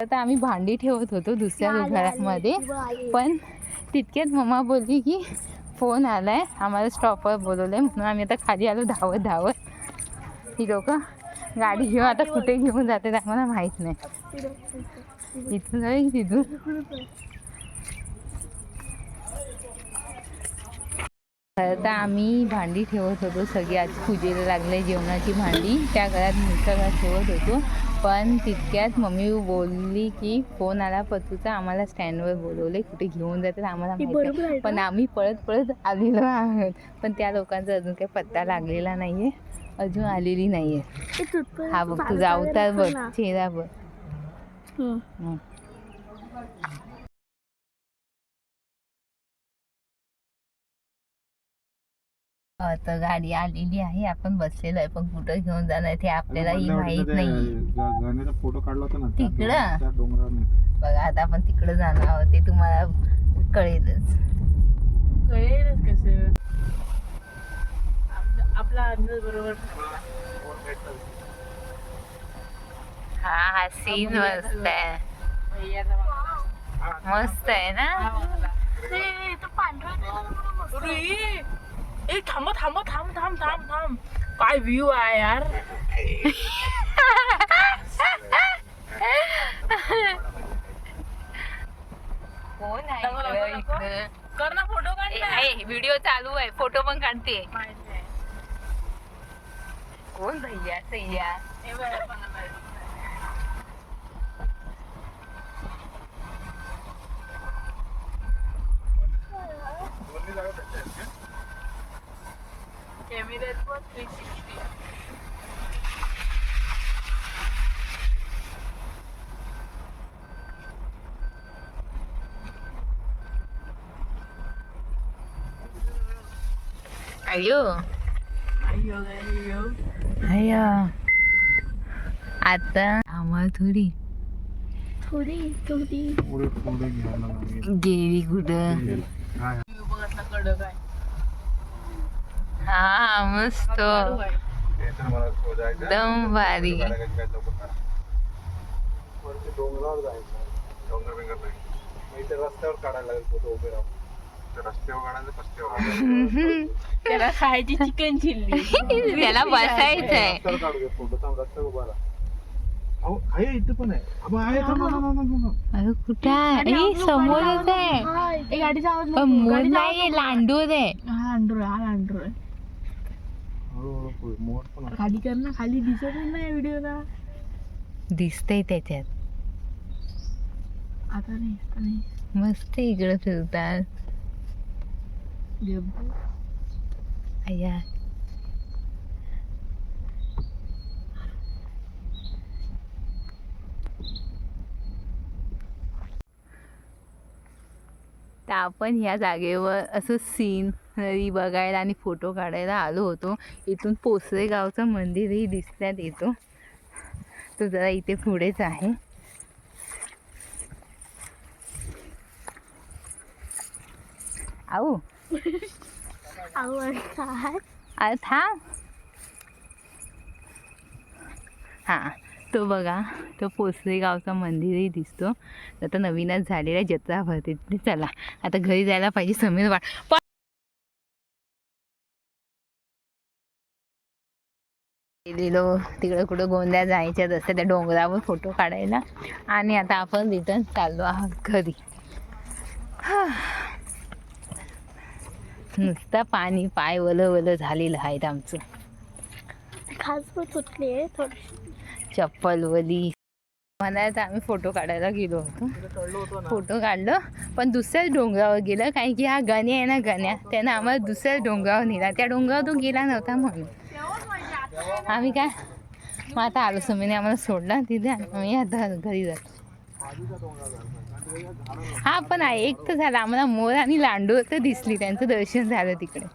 आता आम्ही भांडी ठेवत होतो दुसऱ्या घरामध्ये. पण तितक्यात मम्मा बोलली की फोन आलाय आम्हाला स्टॉपवर बोलवलंय म्हणून आम्ही आता खाली आलो धावत धावत. ही लोक गाडी घेऊन आता कुठे घेऊन जाते आम्हाला माहीत नाही. इथून की आता आम्ही भांडी ठेवत होतो. सगळी आज पूजेला लागले जेवणाची भांडी. त्या घरात मोठ्या घरात ठेवत होतो. पण तितक्यात मम्मी बोलली की फोन आला. पतूचा आम्हाला स्टँडवर बोलवले कुठे घेऊन जातात आम्हाला पण आम्ही पळत पळत आलेलो आहोत. पण त्या लोकांचा अजून काही पत्ता लागलेला नाहीये. अजून आलेली नाहीये. हा बघ तुझा अवतार बघ. चेहरा बघ. आता गाडी आलेली आहे. आपण बसलेलो आहे. पण कुठं घेऊन जाणार ते आपल्यालाही माहीत नाही. गाण्याचा फोटो काढला होता ना तिकडं? बघा आता आपण तिकडं जाणार आहोत. ते तुम्हाला कळेलच. कळेलच कसं. आपला- अंदाज बरोबर. हा हा सीन मस्त आहे. मस्त आहे ना. अरे, ए थांब थांब थांब थांब थांब थांब काय व्ह्यू आहे यार कोण आहे नको, नको, इकडं- नको. इकडं? कर ना फोटो काढ ए. आहे व्हिडिओ चालू आहे फोटो पण काढते माहिती आहे. कोण भैया सैया हे बघ, हे जागा भेटल्या आहेत का? कॅमेऱ्यात पण 360. अयो अय्यो, अय्यो. अयो आता आम्हाला थोडी थोडी थोडी गेली कुठं काय व्ह्यू बघ आता कडक आहे हा मस्त. एकदम भारी. डोंगरावर जायचं रस्त्यावर काढायला लागेल फोटो उभे राहून. त्याला खायची चिकन चिल्ली याला बसायचंय कुठं आहे? ए, समोरच आहे. गाडीचा आवाज मोर नाही लांडूर आहे. हा लांडूर आहे, हा लांडूर आहे. हळूहळू पुढे. मोर पण आहे. खाली कर ना खाली दिसत नाही व्हिडिओला. दिसतंय त्याच्यात. आता नाही आता नाही. मस्त इकडं फिरतात. अय्या. तर आपण ह्या जागेवर असं सीनरी बघायला आणि फोटो काढायला आलो होतो. इथून पोसरे गावचं मंदिरही दिसण्यात येतो. तो जरा इथे पुढेच आहे. आऊ. थांब हां. तो बघा तो पोसरे गावचा मंदिरही दिसतो. आता नवीनच झालेला आहे, जत्रा भरते चला आता घरी जायला पाहिजे समीर वाट गेलेलो. तिकडे कुठं गोंद्या जायच्या रस्त्या त्या डोंगरावर फोटो काढायला. आणि आता आपण रिटर्न चाललो आहोत घरी. नुसतं पाणी पाय वलं वलं झालेलं आहेत आमचं. खास पण सुटली आहे थोडी. चप्पलवली. तर आम्ही फोटो काढायला गेलो होतो. फोटो काढलं पण दुसऱ्याच डोंगरावर गेलं कारण की हा गण्या आहे ना गण्या त्यानं आम्हाला दुसऱ्याच डोंगरावर नेला. त्या डोंगरावर तो गेला नव्हता म्हणून. आम्ही काय? मग आता आलो समीने आम्हाला सोडला तिथे आणि आम्ही आता घरी जातो. हा पण एक तर झालं आम्हाला मोर आणि लांडूर तर दिसली त्यांचं दर्शन झालं तिकडे.